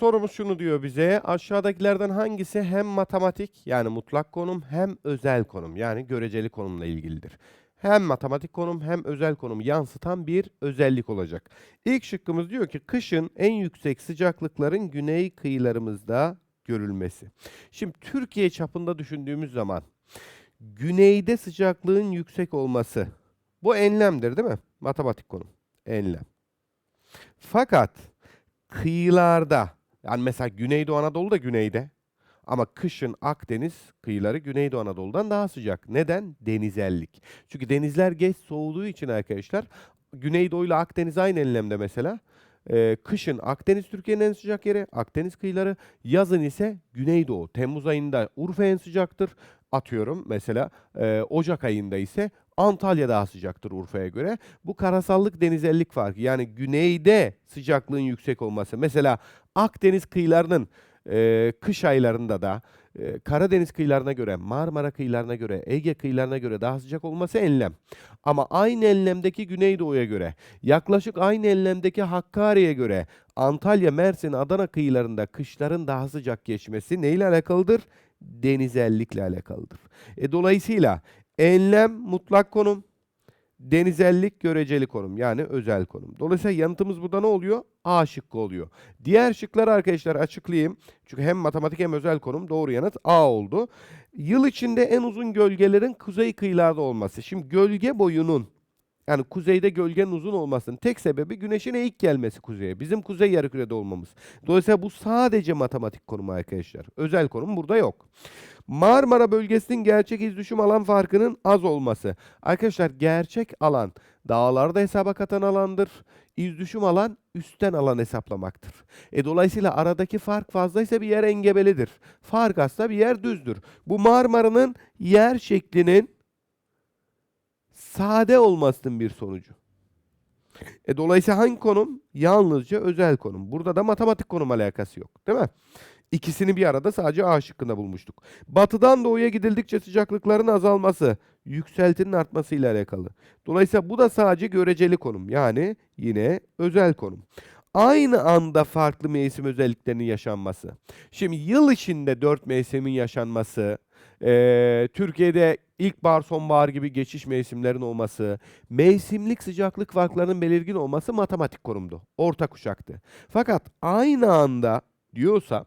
sorumuz şunu diyor bize. Aşağıdakilerden hangisi hem matematik yani mutlak konum hem özel konum yani göreceli konumla ilgilidir? Hem matematik konum hem özel konumu yansıtan bir özellik olacak. İlk şıkkımız diyor ki kışın en yüksek sıcaklıkların güney kıyılarımızda görülmesi. Şimdi Türkiye çapında düşündüğümüz zaman güneyde sıcaklığın yüksek olması bu enlemdir değil mi? Matematik konum. Enlem. Fakat kıyılarda yani mesela Güneydoğu Anadolu da güneyde ama kışın Akdeniz kıyıları Güneydoğu Anadolu'dan daha sıcak. Neden? Denizellik. Çünkü denizler geç soğuduğu için arkadaşlar Güneydoğu ile Akdeniz aynı enlemde mesela. Ee, kışın Akdeniz Türkiye'nin en sıcak yeri, Akdeniz kıyıları. Yazın ise Güneydoğu. Temmuz ayında Urfa en sıcaktır. Atıyorum mesela e, Ocak ayında ise Antalya daha sıcaktır Urfa'ya göre. Bu karasallık denizellik farkı. Yani güneyde sıcaklığın yüksek olması. Mesela Akdeniz kıyılarının e, kış aylarında da e, Karadeniz kıyılarına göre, Marmara kıyılarına göre, Ege kıyılarına göre daha sıcak olması enlem. Ama aynı enlemdeki Güneydoğu'ya göre, yaklaşık aynı enlemdeki Hakkari'ye göre, Antalya, Mersin, Adana kıyılarında kışların daha sıcak geçmesi neyle alakalıdır? Denizellikle alakalıdır. E, dolayısıyla enlem mutlak konum, denizellik göreceli konum yani özel konum. Dolayısıyla yanıtımız burada ne oluyor? A şıkkı oluyor. Diğer şıkları arkadaşlar açıklayayım. Çünkü hem matematik hem özel konum doğru yanıt A oldu. Yıl içinde en uzun gölgelerin kuzey kıyılarda olması. Şimdi gölge boyunun yani kuzeyde gölgenin uzun olmasının tek sebebi güneşin eğik gelmesi kuzeye. Bizim kuzey yarımkürede olmamız. Dolayısıyla bu sadece matematik konumu arkadaşlar. Özel konum burada yok. Marmara bölgesinin gerçek iz düşüm alan farkının az olması. Arkadaşlar gerçek alan dağlarda hesaba katan alandır. İz düşüm alan üstten alan hesaplamaktır. E dolayısıyla aradaki fark fazlaysa bir yer engebelidir. Fark azsa bir yer düzdür. Bu Marmara'nın yer şeklinin sade olmasının bir sonucu. E dolayısıyla hangi konum? Yalnızca özel konum. Burada da matematik konum alakası yok. Değil mi? İkisini bir arada sadece A şıkkında bulmuştuk. Batıdan doğuya gidildikçe sıcaklıkların azalması, yükseltinin artmasıyla alakalı. Dolayısıyla bu da sadece göreceli konum. Yani yine özel konum. Aynı anda farklı mevsim özelliklerinin yaşanması. Şimdi yıl içinde dört mevsimin yaşanması, eee, Türkiye'de ilkbahar, sonbahar gibi geçiş mevsimlerin olması, mevsimlik sıcaklık farklarının belirgin olması matematik konumdu. Orta kuşaktı. Fakat aynı anda diyorsa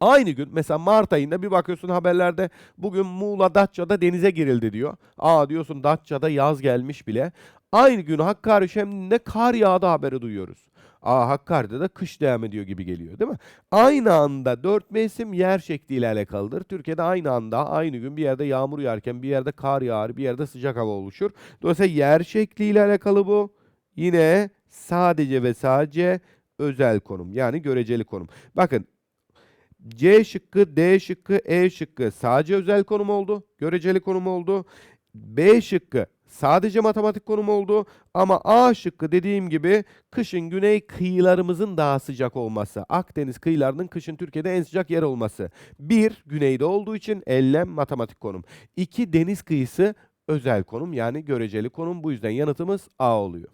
Aynı gün mesela Mart ayında bir bakıyorsun haberlerde bugün Muğla Datça'da denize girildi diyor. Aa diyorsun Datça'da yaz gelmiş bile. Aynı gün Hakkari Şemdin'de kar yağdı haberi duyuyoruz. Aa Hakkari'de de kış devam ediyor gibi geliyor değil mi? Aynı anda dört mevsim yer şekliyle alakalıdır. Türkiye'de aynı anda aynı gün bir yerde yağmur yağarken bir yerde kar yağar bir yerde sıcak hava oluşur. Dolayısıyla yer şekliyle alakalı bu. Yine sadece ve sadece özel konum yani göreceli konum. Bakın C şıkkı, D şıkkı, E şıkkı sadece özel konum oldu. Göreceli konum oldu. B şıkkı sadece matematik konum oldu. Ama A şıkkı dediğim gibi kışın güney kıyılarımızın daha sıcak olması. Akdeniz kıyılarının kışın Türkiye'de en sıcak yer olması. Bir, güneyde olduğu için ellem matematik konum. İki, deniz kıyısı özel konum yani göreceli konum. Bu yüzden yanıtımız A oluyor.